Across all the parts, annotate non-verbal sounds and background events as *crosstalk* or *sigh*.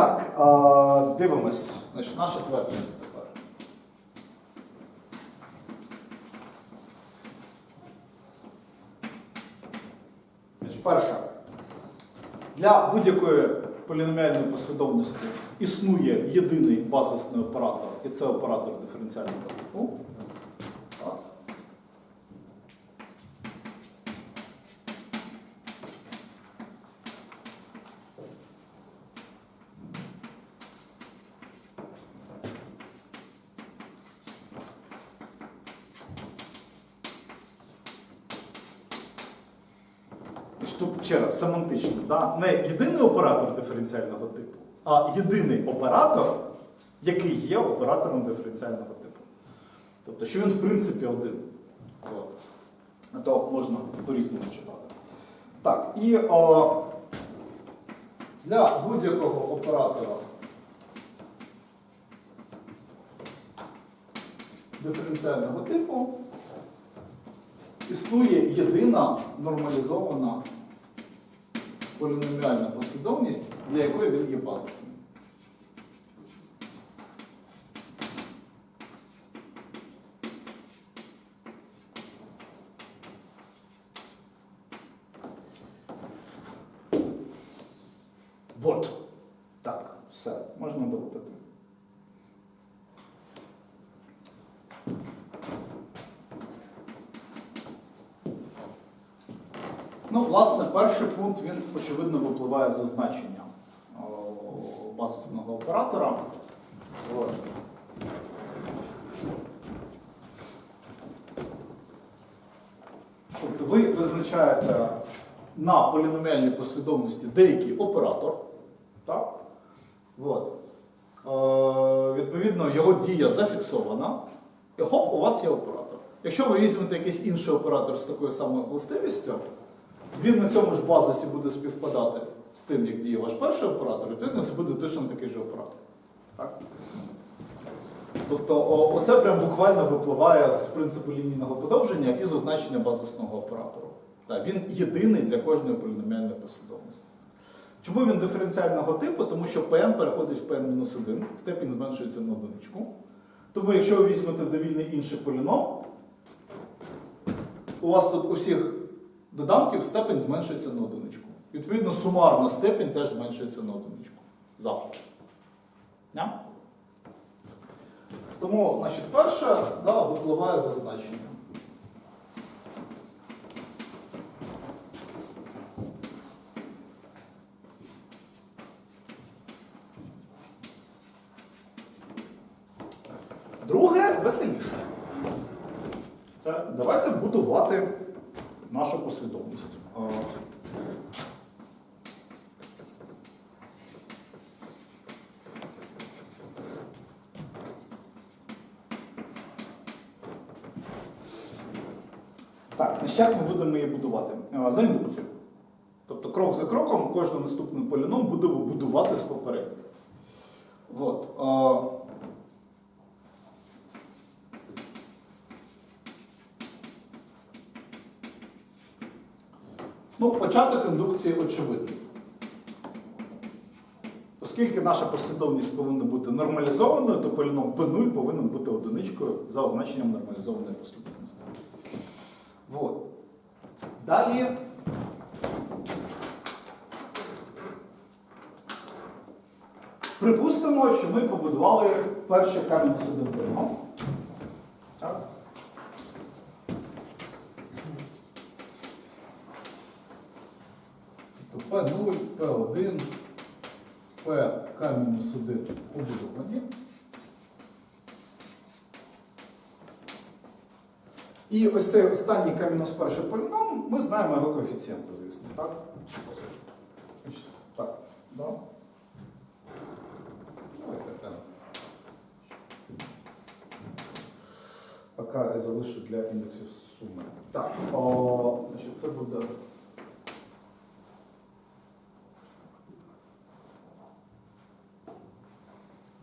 Так, а, дивимось. Значить, наше твердження тепер. Значить, перше. Для будь-якої поліноміальної послідовності існує єдиний базисний оператор, і це оператор диференціального типу. Так. Значить, Тут ще раз семантично, да? не єдиний оператор диференціального типу, а єдиний оператор, який є оператором диференціального типу. Тобто, що він в принципі один. От. То можна по-різному читати. Так, і о, для будь-якого оператора диференціального типу існує єдина нормалізована поліноміальна послідовність, для якої він є базисним. Вот. Так, все, можна доводити. Ну, власне, перший пункт він очевидно випливає з значення базисного оператора. Тобто ви визначаєте на поліноміальній послідовності деякий оператор. Так? От. Е, відповідно, його дія зафіксована. І хоп, у вас є оператор. Якщо ви візьмете якийсь інший оператор з такою самою властивістю, він на цьому ж базисі буде співпадати з тим, як діє ваш перший оператор, відповідно це буде точно такий же оператор. Так? Тобто, о, оце прям буквально випливає з принципу лінійного подовження і з означення базисного оператору. Так, він єдиний для кожної поліноміальної послідовності. Чому він диференціального типу? Тому що Pn переходить в Pn-1, степінь зменшується на одиничку. Тому якщо ви візьмете довільний інший поліном, у вас тут усіх доданків степень зменшується на одиничку. Відповідно, сумарна степень теж зменшується на одиничку. Завжди. Тому, значить, перше, да, випливає за значенням. Друге веселіше. Це давайте будувати нашу послідовність. А, Так, значить, як ми будемо її будувати? За індукцію. Тобто крок за кроком кожен наступний поліном буде будувати з попереднім. От. Ну, початок індукції очевидний. Оскільки наша послідовність повинна бути нормалізованою, то поліном P0 повинен бути одиничкою за означенням нормалізованої послідовності. Вот. Далі. Припустимо, що ми побудували перший камінь судин поліном. Так. То P0, P1, P камінь суди побудовані. І ось цей останній камінус перший поліном, ми знаємо його коефіцієнти, звісно, так? Так, да. Поки я залишу для індексів суми. Так, о, значить, це буде.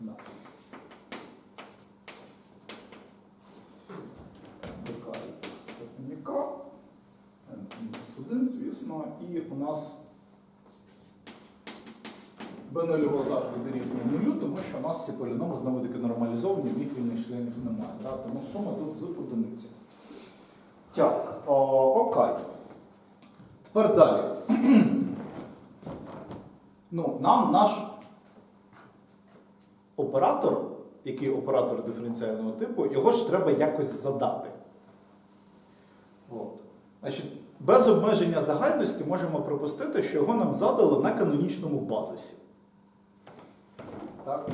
Да. ДК степені К. N мінус 1, звісно, і у нас b0 завжди дорівнює нулю, тому що у нас всі поліноми знову таки нормалізовані, в них вільних членів немає. Да? Тому сума тут з одиниці. Так, окей. Тепер далі. *clears throat* ну, нам наш оператор, який оператор диференціального типу, його ж треба якось задати. От. Значить, без обмеження загальності можемо припустити, що його нам задали на канонічному базисі. Так?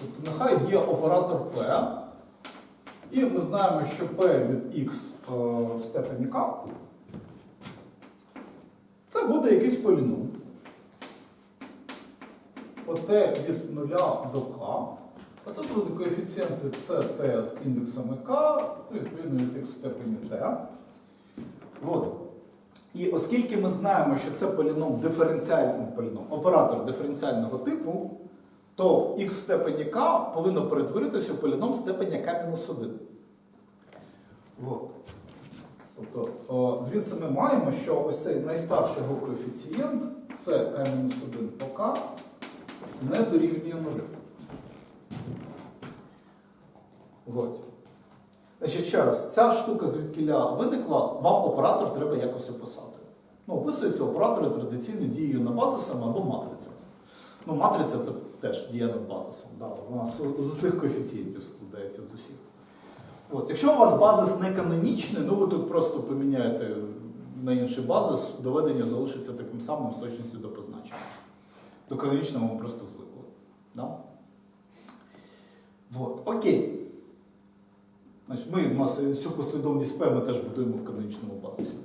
Тобто нехай є оператор P, і ми знаємо, що P від X е, в степені K це буде якийсь поліном. От від 0 до K. А тут будуть коефіцієнти C, T з індексами K, ну, відповідно від X в степені T. От. І оскільки ми знаємо, що це поліном диференціальний поліном, оператор диференціального типу, то x в степені k повинно перетворитися у поліном степені k-1. Тобто, о, звідси ми маємо, що ось цей найстарший його коефіцієнт це k-1 по k не дорівнює нулю. От. Значить, ще раз, ця штука звідкиля виникла, вам оператор треба якось описати. Ну, описується оператори традиційно дією на базисами або матрицями. Ну, матриця це теж діє над базисом. Да? Вона з, усіх коефіцієнтів складається з усіх. От. Якщо у вас базис не канонічний, ну ви тут просто поміняєте на інший базис, доведення залишиться таким самим з точністю до позначення. До канонічного ми просто звикли. Да? От. Окей. Значить, ми у нас цю послідовність P ми теж будуємо в канонічному базисі.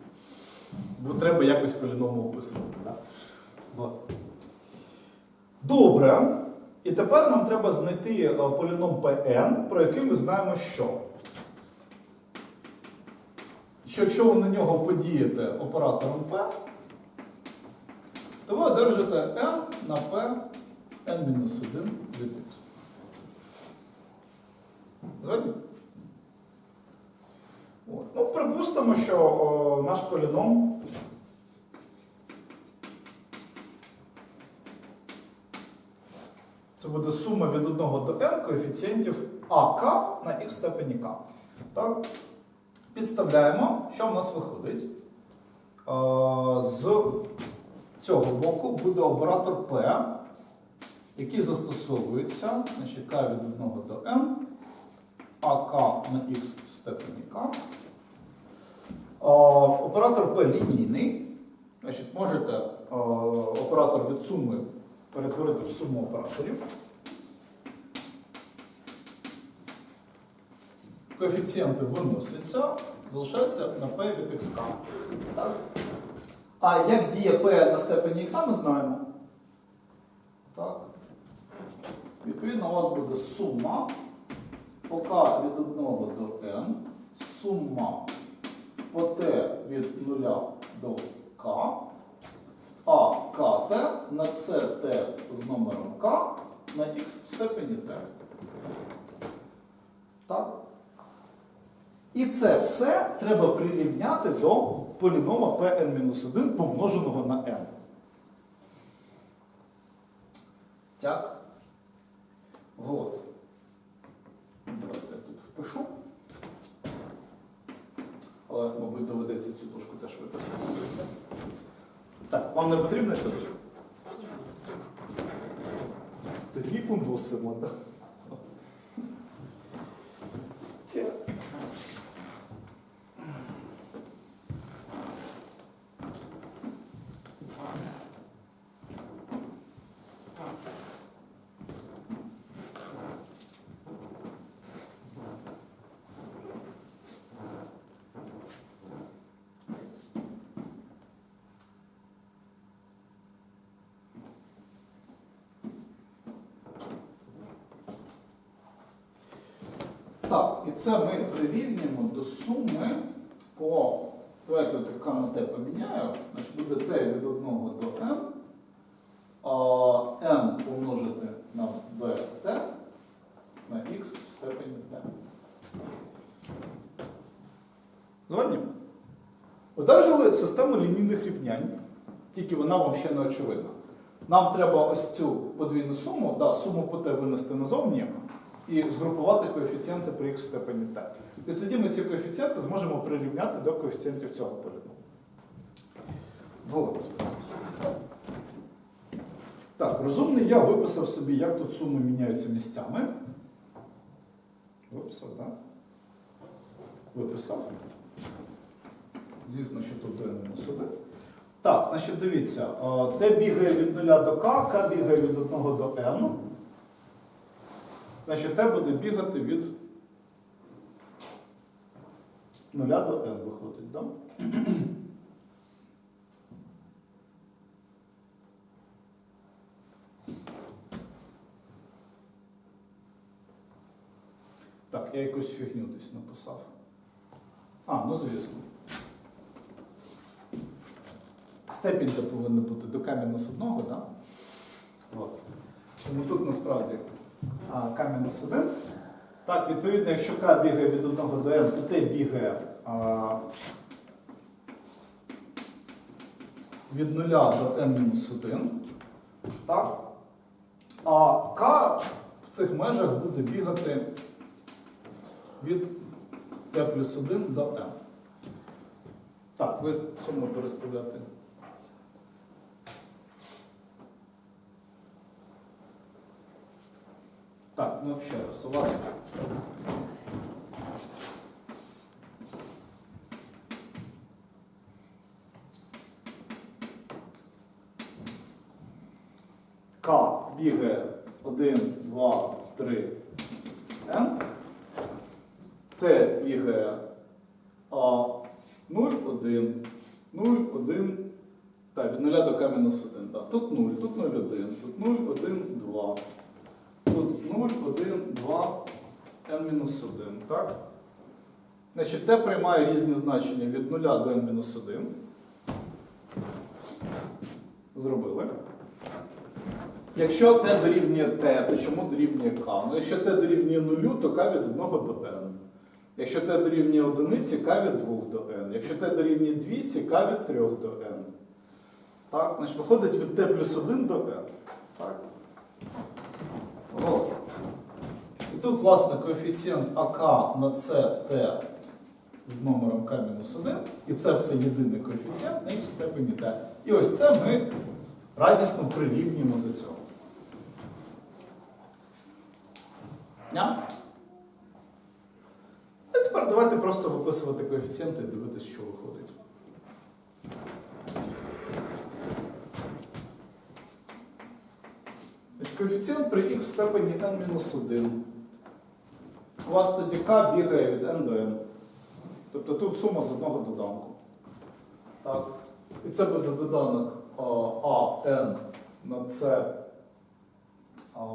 Бо треба якось поліному описувати. Да? Добре. І тепер нам треба знайти е, поліном Pn, про який ми знаємо що. Що якщо ви на нього подієте оператором P, то ви одержите n на P n-1 від x. Згодні? Припустимо, що о, наш поліном це буде сума від 1 до n коефіцієнтів АК на х в степені k. Так? Підставляємо, що в нас виходить. З цього боку буде оператор P, який застосовується, значить, k від 1 до n, АК на х в степені k. Оператор P лінійний. Значить, можете оператор від суми перетворити в суму операторів. Коефіцієнти виносяться, залишається на P від xk. Так? А як діє P на степені x, ми знаємо. Так. Відповідно, у вас буде сума по k від 1 до n, сума t від 0 до k, а КТ на CT з номером К на х в степені Т. Так? І це все треба прирівняти до полінома Pn-1 помноженого на n. Так? Вот. Давайте я тут впишу. Але, мабуть, доведеться цю дошку теж виписати. Так, вам не потрібна ця дошка? Тоді поносимо, так? Так, і це ми прирівнюємо до суми по. Давайте К на Т поміняю. Значить буде Т від 1 до n, а n помножити на bt на x в степені t. Згодні? Одержали систему лінійних рівнянь, тільки вона вам ще не очевидна. Нам треба ось цю подвійну суму, да, суму по t винести назовні і згрупувати коефіцієнти при х в степені t. І тоді ми ці коефіцієнти зможемо прирівняти до коефіцієнтів цього поліному. Вот. Так, розумний я виписав собі, як тут суми міняються місцями. Виписав, так? Виписав. Звісно, що тут мінус 1. Так, значить, дивіться, е, t бігає від 0 до k, k бігає від 1 до n. Значить, t буде бігати від 0 до n виходить, так? *clears throat* Так, я якусь фігню десь написав. А, ну звісно. Степінь то повинна бути до К-1, так? Да? Тому тут насправді а, К-1. Так, відповідно, якщо К бігає від 1 до N, то Т бігає а, від 0 до N-1. Так? А К в цих межах буде бігати від Т плюс 1 до N. Так, ви суму переставляти. Так, ну ще раз, у вас. К бігає 1, 2, 3, N. Т бігає А 0, 1, 0, 1. Так, від 0 до К-1. Так. Тут 0, тут 0, 1, тут 0, 1, 2. Тут 0, 1, 2, n-1, так? Значить, t приймає різні значення від 0 до n-1. Зробили. Якщо t дорівнює t, то чому дорівнює k? Ну, якщо t дорівнює 0, то k від 1 до n. Якщо t дорівнює 1, k від 2 до n. Якщо t дорівнює 2, k від 3 до n. Так, значить, виходить від t плюс 1 до n. Так? От. І тут, власне, коефіцієнт АК на СТ з номером К-1, і це все єдиний коефіцієнт на їх степені Т. І ось це ми радісно прирівнюємо до цього. Ня? І тепер давайте просто виписувати коефіцієнти і дивитися, що виходить. Коефіцієнт при х в степені n-1. У вас тоді k бігає від n до n. Тобто тут сума з одного доданку. Так. І це буде доданок а, n на. А,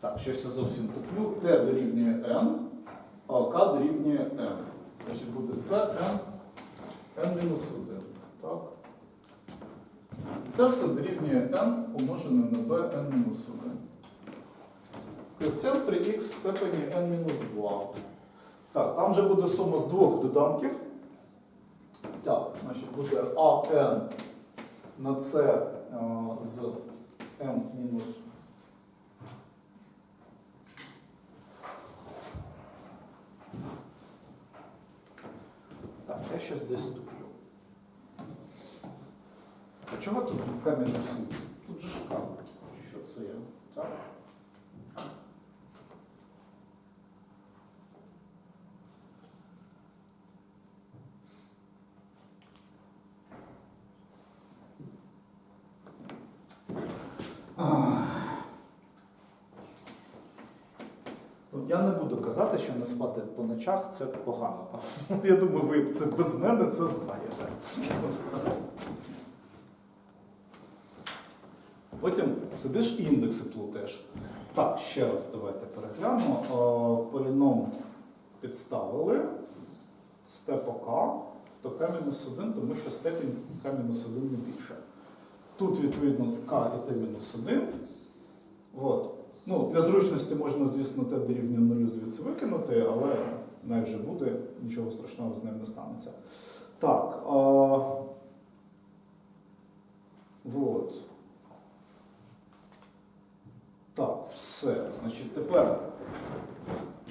Так, щось я зовсім туплю. T дорівнює n, k дорівнює m. Значить буде це m, m-1. Так? Це все дорівнює N помножене на b n-1. Коефіцієнт при X в степені n-2. Так, там вже буде сума з двох доданків. Так, значить буде an на c е, з m-2. Я щось десь туплю. А чого тут камінь? Тут же шкаф. Що це є? Так? Ах. Ну, Я не буду казати, що спати по ночах це погано. *laughs* Я думаю, ви це без мене це знаєте. Потім сидиш і індекси плутаєш. Так, ще раз давайте переглянемо. Е, Поліном підставили. Степ ОК. то k-1, тому що степінь k-1 не більше. Тут, відповідно, k і t-1. От. Ну, для зручності можна, звісно, t дорівнює 0 звідси викинути, але най вже буде, нічого страшного з ним не станеться. Так. А... Вот. Так, все. Значить, тепер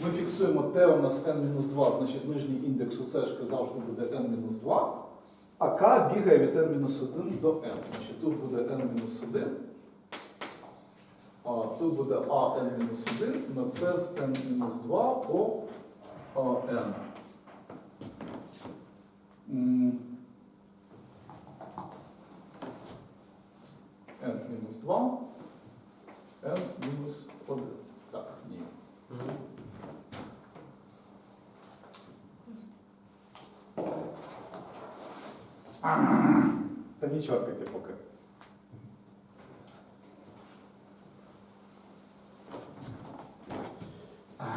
ми фіксуємо t у нас n-2, значить нижній індекс у цешки завжди буде n-2, а k бігає від n-1 до n. Значить, тут буде n-1, а тут буде a n-1 на c з n-2 по а, n. М. n-2, n-1. Так, ні. Та не чоркайте поки. Ай.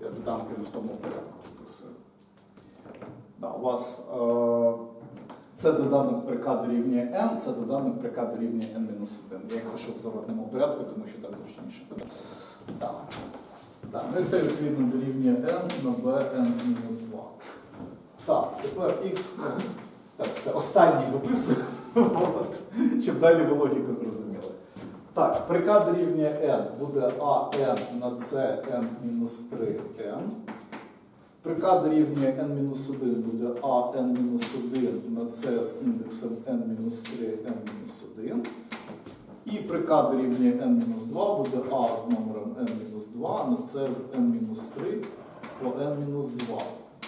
Я доданки не в тому порядку. Да, у вас е, це доданок при k дорівнює n, це доданок при k дорівнює n-1. Я їх пишу в заводному порядку, тому що так зручніше. Так. Так, ну і це відповідно дорівнює n на bn-2. Так, тепер x, ну, так, все, останній виписую, *laughs* щоб далі ви логіку зрозуміли. Так, при k дорівнює n буде an на c n-3n. При дорівнює n-1 буде an-1 на c з індексом n-3, n-1. І при дорівнює n-2 буде a з номером n-2 на c з n-3 по n-2.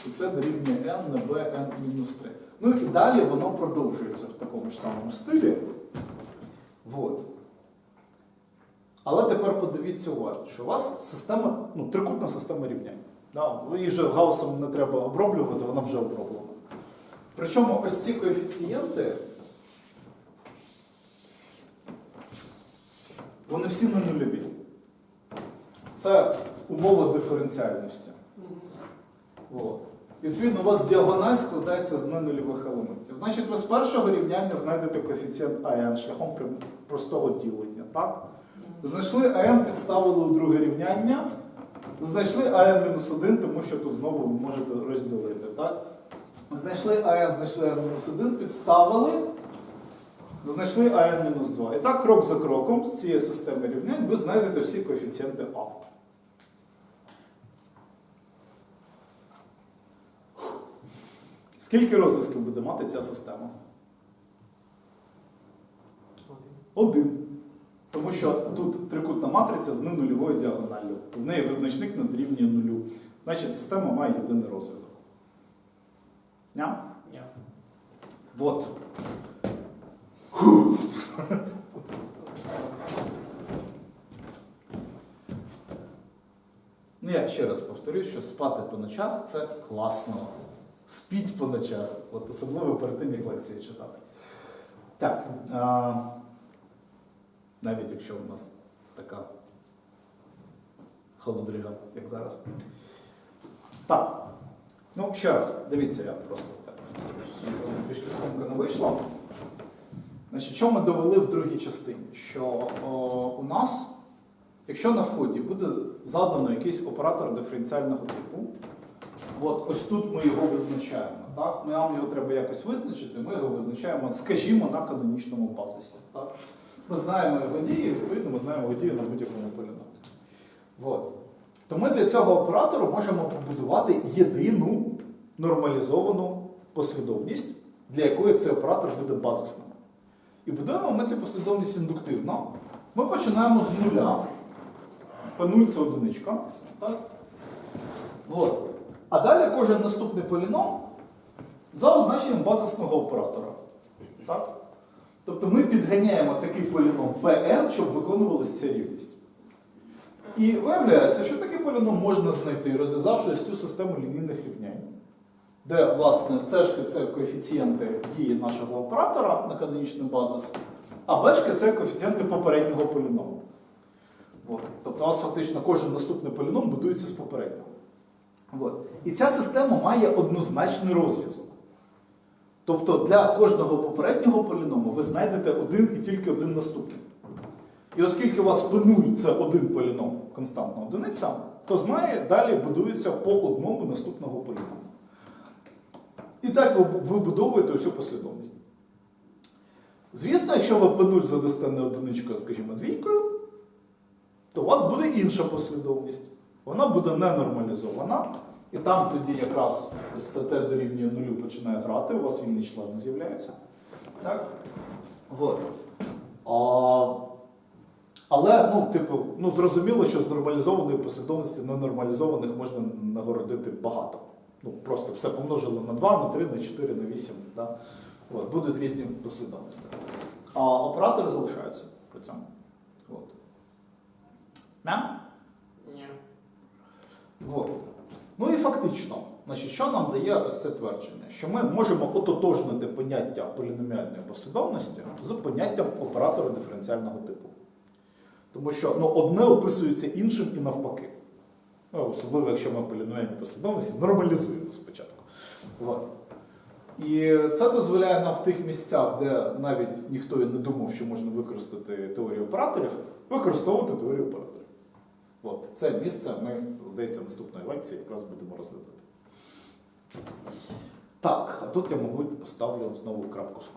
І це дорівнює n на b n-3. Ну і далі воно продовжується в такому ж самому стилі. Вот. Але тепер подивіться уважно, що у вас система, ну, трикутна система рівнянь. Да, її вже гаусом не треба оброблювати, вона вже оброблена. Причому ось ці коефіцієнти, вони всі не нульові. Це умова диференціальності. От. Відповідно, у вас діагональ складається з ненульових елементів. Значить, ви з першого рівняння знайдете коефіцієнт АН шляхом простого ділення. Так? Знайшли АН, підставили у друге рівняння. Знайшли АН-1, тому що тут знову ви можете розділити. Так? Знайшли АН, знайшли АН-1, підставили, знайшли АН-2. І так, крок за кроком з цієї системи рівнянь ви знайдете всі коефіцієнти А. Скільки розв'язків буде мати ця система? Один. Тому що тут трикутна матриця з ненульовою діагоналлю. В неї визначник не дорівнює нулю. Значить, система має єдиний розв'язок. Ня? Ні. Вот. Ну, я ще раз повторюю, що спати по ночах це класно. Спіть по ночах, от особливо перед тим, як лекції читати. Так. А, навіть якщо у нас така холодрига, як зараз. Так. Ну, ще раз, дивіться, я просто. Трішки сумка не вийшла. Значить, що ми довели в другій частині? Що о, у нас, якщо на вході буде задано якийсь оператор диференціального типу, от ось тут ми його визначаємо. Так? Нам його треба якось визначити, ми його визначаємо, скажімо, на канонічному базисі. Так? Ми знаємо його дії, відповідно, ми знаємо його дії на будь-якому поліноті. От. То ми для цього оператору можемо побудувати єдину нормалізовану послідовність, для якої цей оператор буде базисним. І будуємо ми цю послідовність індуктивно. Ми починаємо з нуля. P0 це одиничка. Так? От. А далі кожен наступний поліном за означенням базисного оператора. Так? Тобто ми підганяємо такий поліном Pn, щоб виконувалася ця рівність. І виявляється, що такий поліном можна знайти, розв'язавши цю систему лінійних рівнянь, де, власне, цешки це коефіцієнти дії нашого оператора на канонічний базис, а бешки це коефіцієнти попереднього поліному. От. Тобто у вас фактично кожен наступний поліном будується з попереднього. От. І ця система має однозначний розв'язок. Тобто для кожного попереднього поліному ви знайдете один і тільки один наступний. І оскільки у вас P0 це один поліном, константна одиниця, то знає, далі будується по одному наступного поліному. І так ви вибудовуєте усю послідовність. Звісно, якщо ви P0 задасте не одиничкою, скажімо, двійкою, то у вас буде інша послідовність. Вона буде ненормалізована. І там тоді якраз ось це t дорівнює нулю починає грати, у вас вільні члени з'являються. Так? Вот. А, але, ну, типу, ну, зрозуміло, що з нормалізованої послідовності ненормалізованих можна нагородити багато. Ну, просто все помножили на 2, на 3, на 4, на 8. Да? От, будуть різні послідовності. А оператори залишаються при цьому. От. Да? Ні. От. Ну і фактично, значить, що нам дає ось це твердження? Що ми можемо ототожнити поняття поліноміальної послідовності з поняттям оператора диференціального типу. Тому що ну, одне описується іншим і навпаки. Ну, особливо, якщо ми поліноміальні послідовності нормалізуємо спочатку. От. І це дозволяє нам в тих місцях, де навіть ніхто і не думав, що можна використати теорію операторів, використовувати теорію операторів. От, це місце ми, здається, наступної лекції якраз будемо розглядати. Так, а тут я, мабуть, поставлю знову крапку з.